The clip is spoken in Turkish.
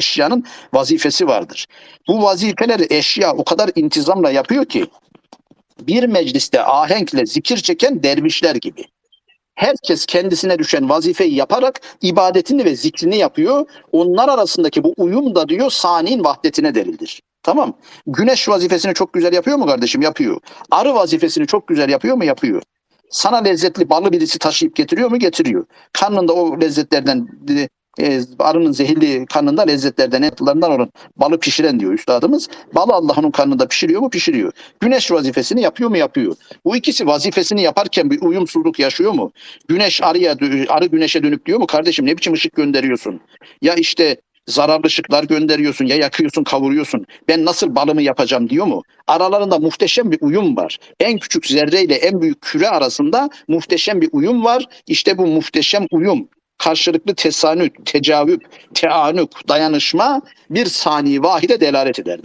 eşyanın vazifesi vardır. Bu vazifeleri eşya o kadar intizamla yapıyor ki bir mecliste ahenkle zikir çeken dervişler gibi. Herkes kendisine düşen vazifeyi yaparak ibadetini ve zikrini yapıyor. Onlar arasındaki bu uyum da diyor sani'nin vahdetine delildir. Tamam. Güneş vazifesini çok güzel yapıyor mu kardeşim? Yapıyor. Arı vazifesini çok güzel yapıyor mu? Yapıyor. Sana lezzetli balı birisi taşıyıp getiriyor mu? Getiriyor. Karnında o lezzetlerden e, arının zehirli karnında lezzetlerden, etlarından olan balı pişiren diyor üstadımız. Balı Allah'ın karnında pişiriyor mu? Pişiriyor. Güneş vazifesini yapıyor mu? Yapıyor. Bu ikisi vazifesini yaparken bir uyumsuzluk yaşıyor mu? Güneş arıya, arı güneşe dönüp diyor mu? Kardeşim ne biçim ışık gönderiyorsun? Ya işte zararlı ışıklar gönderiyorsun ya yakıyorsun kavuruyorsun. Ben nasıl balımı yapacağım diyor mu? Aralarında muhteşem bir uyum var. En küçük zerre ile en büyük küre arasında muhteşem bir uyum var. İşte bu muhteşem uyum karşılıklı tesanüt, tecavüp, teanük, dayanışma bir sani vahide delalet eder.